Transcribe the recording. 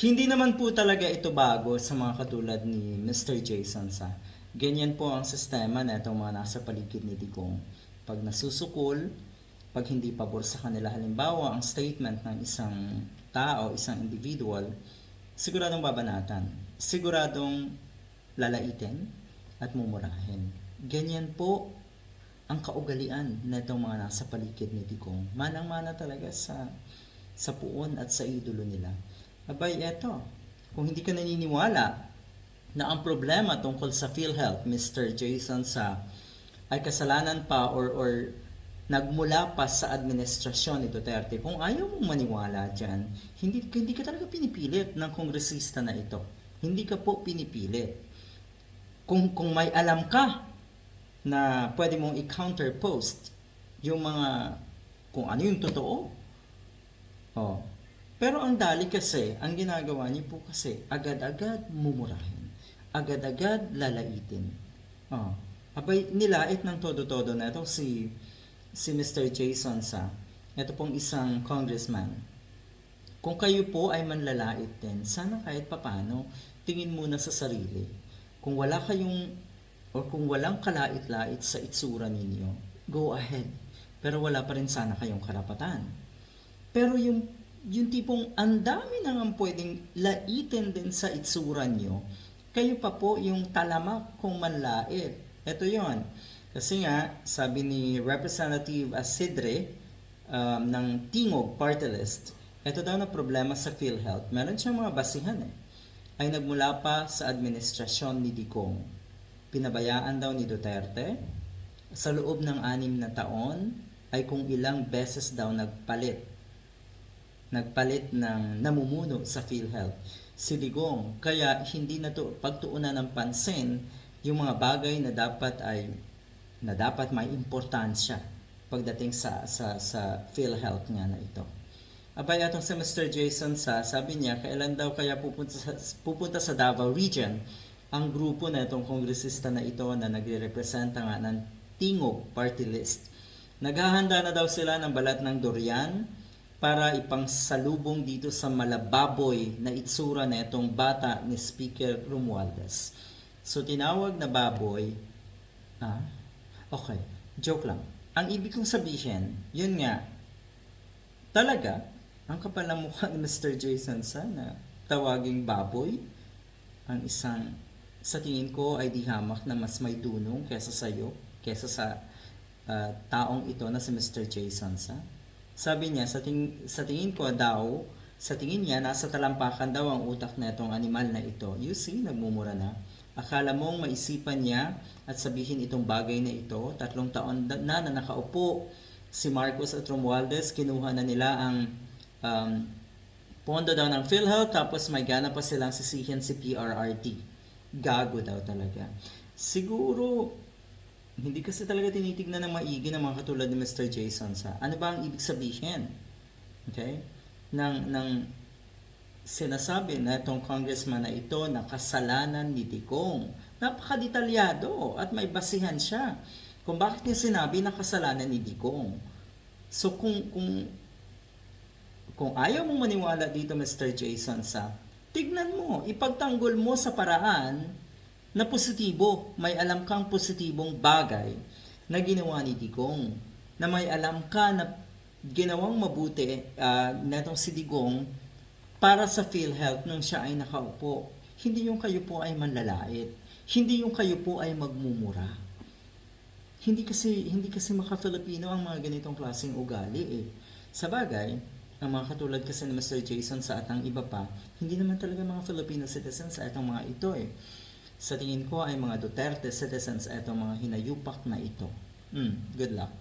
Hindi naman po talaga ito bago sa mga katulad ni Mr. Jason sa. Ganyan po ang sistema na itong mga nasa paligid ni Digong. Pag nasusukol, pag hindi pabor sa kanila halimbawa ang statement ng isang tao, isang individual, siguradong babanatan. Siguradong lalaitin at mumurahin. Ganyan po ang kaugalian na itong mga nasa paligid ni Digong. Manang-mana talaga sa sa puon at sa idolo nila. Abay, eto, kung hindi ka naniniwala na ang problema tungkol sa PhilHealth, Mr. Jason sa ay kasalanan pa or, or nagmula pa sa administrasyon ni Duterte, kung ayaw mong maniwala dyan, hindi, hindi ka talaga pinipilit ng kongresista na ito. Hindi ka po pinipilit. Kung, kung may alam ka na pwede mong i-counter post yung mga kung ano yung totoo. Oh. Pero ang dali kasi, ang ginagawa niyo po kasi, agad-agad mumurahin. Agad-agad lalaitin. Oh. Abay, nilait ng todo-todo na itong si, si Mr. Jason sa, ito pong isang congressman. Kung kayo po ay manlalait din, sana kahit papano, tingin muna sa sarili. Kung wala kayong, o kung walang kalait-lait sa itsura ninyo, go ahead. Pero wala pa rin sana kayong karapatan. Pero yung, yung tipong ang dami nang pwedeng laitin din sa itsura nyo, kayo pa po yung talamak kung manlait. Ito yon. Kasi nga, sabi ni Representative Asidre um, ng Tingog Party List, ito daw na problema sa PhilHealth. Meron siyang mga basihan eh. Ay nagmula pa sa administrasyon ni Digong. Pinabayaan daw ni Duterte. Sa loob ng anim na taon ay kung ilang beses daw nagpalit nagpalit ng namumuno sa PhilHealth si Digong. Kaya hindi na to pagtuunan ng pansin yung mga bagay na dapat ay na dapat may importansya pagdating sa sa sa PhilHealth nga na ito. Abay atong si Mr. Jason sa sabi niya kailan daw kaya pupunta sa, pupunta sa Davao Region ang grupo na itong kongresista na ito na nagre-representa nga ng Tingog Party List. Naghahanda na daw sila ng balat ng durian para ipangsalubong dito sa malababoy na itsura na itong bata ni Speaker Romualdez. So tinawag na baboy, ah, okay, joke lang. Ang ibig kong sabihin, yun nga, talaga, ang kapal ng mukha ni Mr. Jason sana tawaging baboy, ang isang sa tingin ko ay di hamak na mas may dunong kesa sa iyo, kesa sa ah, taong ito na si Mr. Jason sa. Sabi niya, sa, ting, sa tingin ko daw, sa tingin niya, nasa talampakan daw ang utak na itong animal na ito. You see, nagmumura na. Akala mong maisipan niya at sabihin itong bagay na ito, tatlong taon na na nakaupo si Marcos at Romualdez, kinuha na nila ang um, pondo daw ng PhilHealth, tapos may gana pa silang sisihin si PRRT. Gago daw talaga. Siguro, hindi kasi talaga tinitignan ng maigi ng mga katulad ni Mr. Jason sa ano ba ang ibig sabihin? Okay? Ng, ng sinasabi na itong congressman na ito na kasalanan ni Digong. Napakadetalyado at may basihan siya kung bakit niya sinabi na kasalanan ni Digong. So kung kung kung ayaw mong maniwala dito Mr. Jason sa tignan mo, ipagtanggol mo sa paraan na positibo, may alam kang positibong bagay na ginawa ni Digong, na may alam ka na ginawang mabuti uh, netong si Digong para sa PhilHealth nung siya ay nakaupo. Hindi yung kayo po ay manlalait. Hindi yung kayo po ay magmumura. Hindi kasi hindi kasi maka-Filipino ang mga ganitong klaseng ugali eh. Sa bagay, ang mga katulad kasi ni Mr. Jason sa atang iba pa, hindi naman talaga mga Filipino citizens sa itong mga ito eh. Sa tingin ko ay mga Duterte citizens itong mga hinayupak na ito. Mm, good luck.